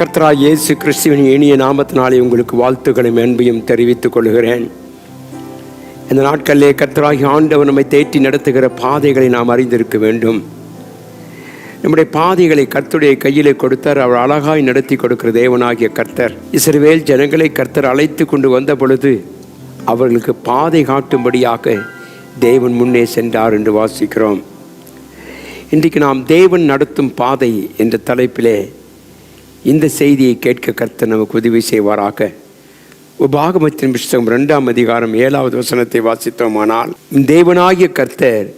கர்த்தரா இயேசு கிறிஸ்துவின் இனிய நாமத்தினாலே உங்களுக்கு வாழ்த்துக்களும் அன்பையும் தெரிவித்துக் கொள்கிறேன். இந்த நாட்களிலே கர்த்தராகி ஆண்டவர் நம்மை தேற்றி நடத்துகிற பாதைகளை நாம் அறிந்திருக்க வேண்டும். நம்முடைய பாதைகளை கர்த்தருடைய கையிலே கொடுத்தார். அவர் அழகாய் நடத்தி கொடுக்கிற தேவனாகிய கர்த்தர். இசைவேல் ஜனங்களை கர்த்தர் அழைத்து கொண்டு வந்த பொழுது அவர்களுக்கு பாதை காட்டும்படியாக தேவன் முன்னே சென்றார் என்று வாசிக்கிறோம். இன்றைக்கு நாம் தேவன் நடத்தும் பாதை என்ற தலைப்பிலே இந்த செய்தியை கேட்க கர்த்தர் நமக்கு உதவி செய்வாராக. உபாகமத்தின் புஸ்தகம் ரெண்டாம் அதிகாரம் ஏழாவது வசனத்தை வாசித்தோமானால் உன் தேவனாகிய கர்த்தர்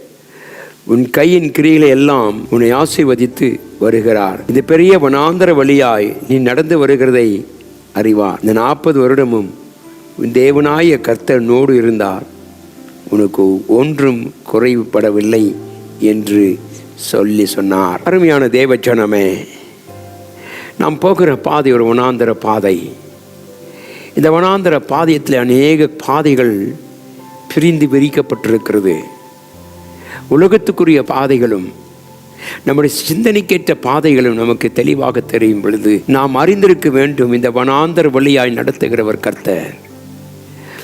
உன் கையின் கிரிகளை எல்லாம் உன்னை ஆசீர்வதித்து வருகிறார். இந்த பெரிய வனாந்தர வழியாய் நீ நடந்து வருகிறதை அறிவார். இந்த நாற்பது வருடமும் உன் தேவனாய கர்த்தனோடு இருந்தார். உனக்கு ஒன்றும் குறைவுபடவில்லை என்று சொல்லி சொன்னார். அருமையான தேவச்சனமே நாம் போகிற பாதை ஒரு வனாந்திர பாதை. இந்த வனாந்திர பாதையத்தில் அநேக பாதைகள் பிரிந்து விரிக்கப்பட்டிருக்கிறது. உலகத்துக்குரிய பாதைகளும் நம்முடைய சிந்தனைக்கேற்ற பாதைகளும் நமக்கு தெளிவாக தெரியும் பொழுது நாம் அறிந்திருக்க வேண்டும் இந்த வனாந்தர வழியாய் நடத்துகிறவர் கர்த்தர்.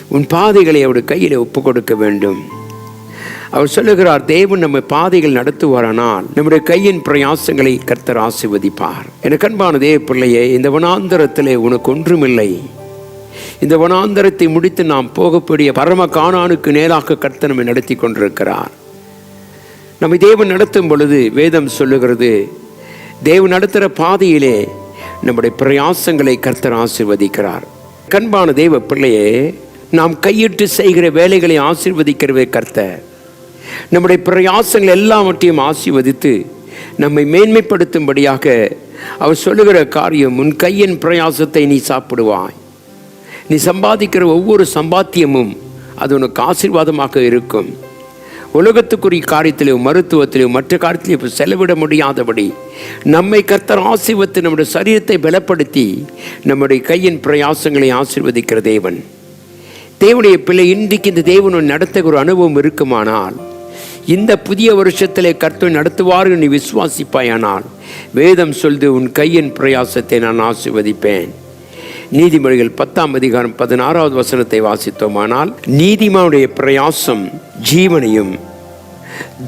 உன் பாதைகளை அவருடைய கையில் ஒப்புக்கொடுக்க கொடுக்க வேண்டும். அவர் சொல்லுகிறார் தேவன் நம்ம பாதைகள் நடத்துவாரானால் நம்முடைய கையின் பிரயாசங்களை கர்த்தர் ஆசிர்வதிப்பார். எனக்கு அன்பான தேவ பிள்ளையே இந்த வனாந்தரத்திலே உனக்கு ஒன்றுமில்லை. இந்த வனாந்தரத்தை முடித்து நாம் போகக்கூடிய பரம காணானுக்கு நேராக கர்த்தர் நம்மை நடத்தி கொண்டிருக்கிறார். நம்மை தேவன் நடத்தும் பொழுது வேதம் சொல்லுகிறது தேவன் நடத்துகிற பாதையிலே நம்முடைய பிரயாசங்களை கர்த்தர் ஆசிர்வதிக்கிறார். கண்பான தேவ பிள்ளையே நாம் கையிட்டு செய்கிற வேலைகளை ஆசிர்வதிக்கிறவே கர்த்தர். நம்முடைய பிரயாசங்கள் எல்லாவற்றையும் ஆசீர்வதித்து நம்மை மேன்மைப்படுத்தும்படியாக அவர் சொல்லுகிற காரியம் உன் கையின் பிரயாசத்தை நீ சாப்பிடுவாய். நீ சம்பாதிக்கிற ஒவ்வொரு சம்பாத்தியமும் அது உனக்கு ஆசீர்வாதமாக இருக்கும். உலகத்துக்குரிய காரியத்திலும் மருத்துவத்திலும் மற்ற காரியத்திலும் செலவிட முடியாதபடி நம்மை கர்த்தர் ஆசீர்வத்து நம்முடைய சரீரத்தை பலப்படுத்தி நம்முடைய கையின் பிரயாசங்களை ஆசீர்வதிக்கிற தேவன். தேவனுடைய பிள்ளை இன்றைக்கு இந்த தேவன் நடத்துகிற ஒரு அனுபவம் இருக்குமானால் இந்த புதிய வருஷத்திலே கர்த்தர் நடத்துவார் நீ விசுவாசிப்பாயானால் வேதம் சொல்து உன் கையின் பிரயாசத்தை நான் ஆசிர்வதிப்பேன். நீதிமொழிகள் பத்தாம் அதிகாரம் பதினாறாவது வசனத்தை வாசித்தோமானால் நீதிமானுடைய பிரயாசம் ஜீவனையும்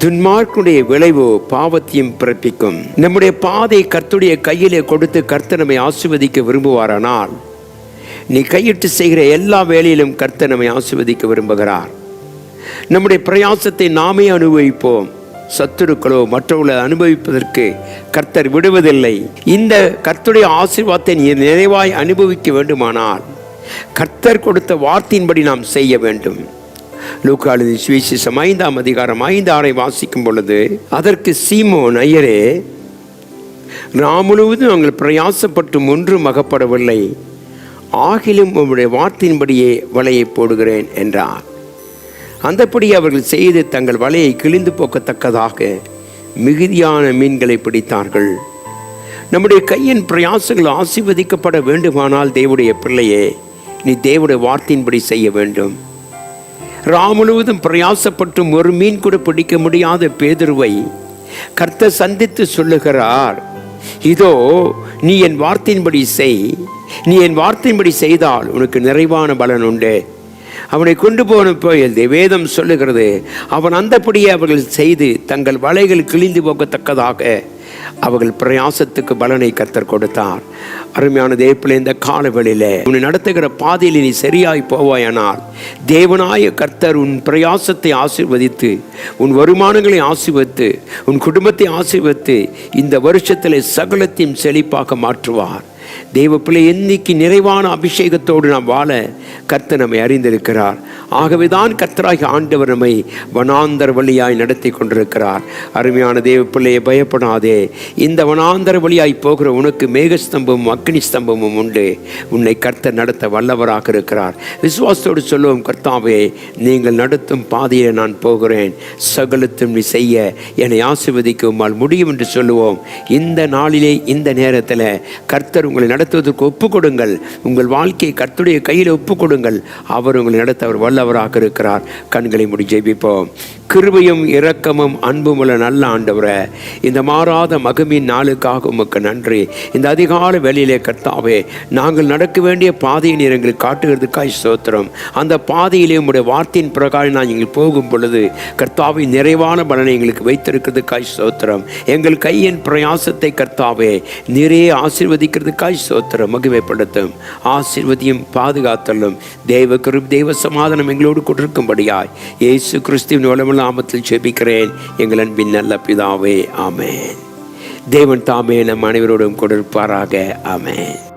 துன்மார்க்குடைய விளைவு பாவத்தையும் பிறப்பிக்கும். நம்முடைய பாதை கர்த்துடைய கையிலே கொடுத்து கர்த்தனமை நம்மை ஆசிர்வதிக்க விரும்புவாரானால் நீ கையிட்டு செய்கிற எல்லா வேலையிலும் கர்த்தனமை நம்மை ஆசிர்வதிக்க விரும்புகிறார். நம்முடைய பிரயாசத்தை நாமே அனுபவிப்போம். சத்துருக்களோ மற்றவர்களை அனுபவிப்பதற்கு கர்த்தர் விடுவதில்லை. இந்த கர்த்தருடைய ஆசீர்வாதத்தை நீ நிறைவாய் அனுபவிக்க வேண்டுமானால் கர்த்தர் கொடுத்த வார்த்தையின்படி நாம் செய்ய வேண்டும். லூக்காளுதி சுவிசேஷம் ஐந்தாம் அதிகாரம் ஐந்து ஆறை வாசிக்கும் பொழுது அதற்கு சீமோன் ஐயரே நாம் முழுவதும் நாங்கள் பிரயாசப்பட்டு ஒன்றும் அகப்படவில்லை. ஆகிலும் உங்களுடைய வார்த்தையின்படியே வலையை போடுகிறேன் என்றார். அந்தப்படி அவர்கள் செய்து தங்கள் வலையை கிழிந்து போக்கத்தக்கதாக மிகுதியான மீன்களை பிடித்தார்கள். நம்முடைய கையின் பிரயாசங்கள் ஆசிர்வதிக்கப்பட வேண்டுமானால் தேவடைய பிள்ளையே நீ தேவடைய வார்த்தையின்படி செய்ய வேண்டும். ரா முழுவதும் பிரயாசப்பட்டும் ஒரு மீன் கூட பிடிக்க முடியாத பேதுருவை கர்த்தர் சந்தித்து சொல்லுகிறார் இதோ நீ என் வார்த்தையின்படி செய். நீ என் வார்த்தையின்படி செய்தால் உனக்கு நிறைவான பலன் உண்டு. அவனை கொண்டு போன போய் வேதம் சொல்லுகிறது அவன் அந்தப்படியே அவர்கள் செய்து தங்கள் வலைகள் கிழிந்து போகத்தக்கதாக அவர்கள் பிரயாசத்துக்கு பலனை கர்த்தர் கொடுத்தார். அருமையான தேவப்பிள்ளை இந்த காலவெளியில உன்னை நடத்துகிற பாதையில் நீ சரியாய் போவாயானால் தேவனாய கர்த்தர் உன் பிரயாசத்தை ஆசீர்வதித்து உன் வருமானங்களை ஆசிர்வத்து உன் குடும்பத்தை ஆசிர்வத்து இந்த வருஷத்தில் சகலத்தையும் செழிப்பாக மாற்றுவார். தெய்வ பிள்ளை என்னைக்கு நிறைவான அபிஷேகத்தோடு நாம் வாழ கர்த்த நம்மை அறிந்திருக்கிறார். ஆகவேதான் கர்த்தராகி ஆண்டவர் நம்மை வனாந்தர் வழியாய் நடத்தி கொண்டிருக்கிறார். அருமையான தேவ பிள்ளையை பயப்படாதே. இந்த வனாந்தர் வழியாய் போகிற உனக்கு மேகஸ்தம்பமும் அக்னி ஸ்தம்பமும் உண்டு. உன்னை கர்த்தர் நடத்த வல்லவராக இருக்கிறார். விசுவாசத்தோடு சொல்லுவோம் கர்த்தாவே நீங்கள் நடத்தும் பாதையை நான் போகிறேன். சகலத்தும் நீ செய்ய. என்னை ஆசிர்வதிக்குமால் முடியும் என்று சொல்லுவோம். இந்த நாளிலே இந்த நேரத்தில் கர்த்தர் உங்களை நடத்துவதற்கு ஒப்பு கொடுங்கள் உங்கள் வாழ்க்கையை கர்த்தருடைய கையில் ஒப்பு கொடுங்கள் அவர் உங்களை நடத்த அவர் வல்லவராக இருக்கிறார். கண்களை முடி ஜெபிப்போம். கிருபையும் இரக்கமும் அன்பும் உள்ள நல்ல ஆண்டவரை இந்த மாறாத மகமின் நாளுக்காக உமக்கு நன்றி. இந்த அதிகால வேளையிலே கர்த்தாவே நாங்கள் நடக்க வேண்டிய பாதையை நீர் எங்களுக்கு காட்டுகிறதுக்காய் ஸ்தோத்திரம். அந்த பாதையிலே உங்களுடைய வார்த்தையின் பிரகாரம் நான் எங்கள் போகும் பொழுது கர்த்தாவை நிறைவான பலனை எங்களுக்கு வைத்திருக்கிறதுக்காய் ஸ்தோத்திரம். எங்கள் கையின் பிரயாசத்தை கர்த்தாவே நிறைய ஆசீர்வதிக்கிறதுக்காய் ஸ்தோத்திரம். மகிமைப்படுத்தும் ஆசீர்வதியும் பாதுகாத்தலும். தேவ கிருப் தெய்வ சமாதானம் எங்களோடு கொண்டிருக்கும்படியாய். இயேசு கிறிஸ்துவின் உலமெல்லாம் நாமத்தில் ஜெபிக்கிறேன். எங்கள் அன்பின் நல்ல பிதாவே ஆமேன். தேவன் தாமே நம் அனைவரோடும் கொடுப்பாராக ஆமேன்.